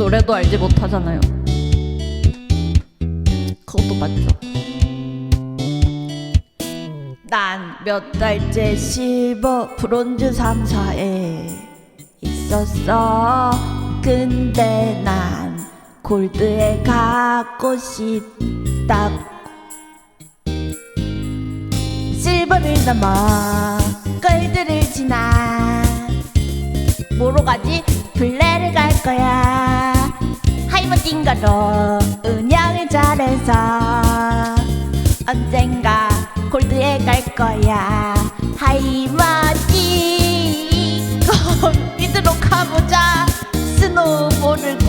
노래도 알지 못하잖아요. 그것도 맞죠. 난 몇 달째 실버 브론즈 3사에 있었어. 근데 난 골드에 갖고 싶다. 실버를 넘어 골드를 지나 뭐로 가지? 블레를 갈 거야. 하이머띵가로 은영을 잘해서 언젠가 골드에 갈 거야. 하이머띵 믿으러 가보자. 스노볼을 굴려보자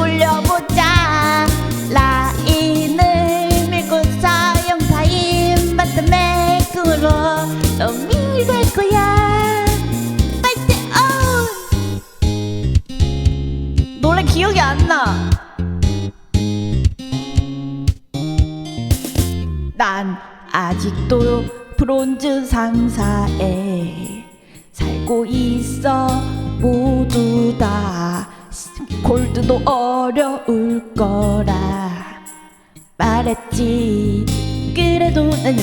기억이 안 나. 난 아직도 브론즈 3사에 살고 있어. 모두 다 골드도 어려울 거라 말했지. 그래도 나는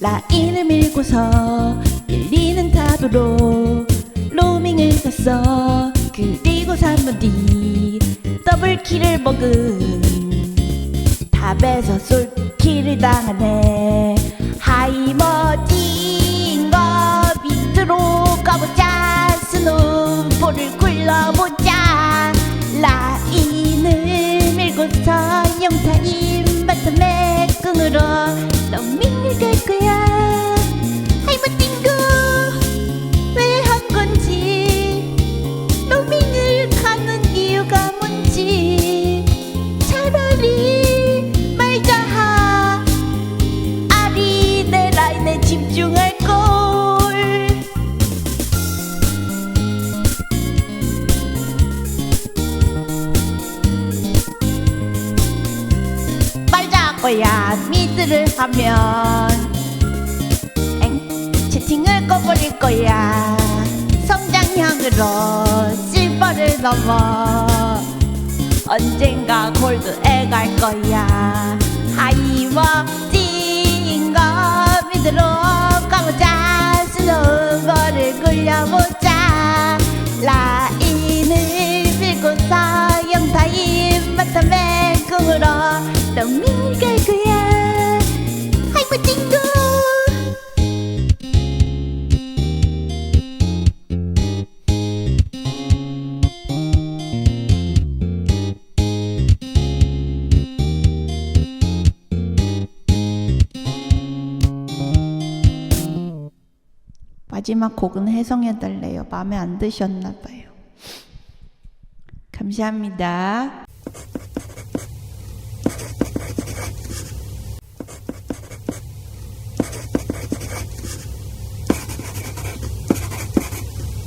라인을 밀고서 밀리는 탑으로 로밍을 갔어. 그리 고 3분 뒤 더블킬을 먹은 탑에서 솔킬을 당하네 하이머진 거 밑으로 가보자. 스노볼을 굴러보자. 라인을 밀고서 영타임 바텀에 끈으로 거야. 미드를 하면 엥? 채팅을 꺼버릴 거야. 성장형으로 실버를 넘어 언젠가 골드에 갈 거야 마지막 곡은 해성해달래요. 마음에 안 드셨나 봐요. 감사합니다.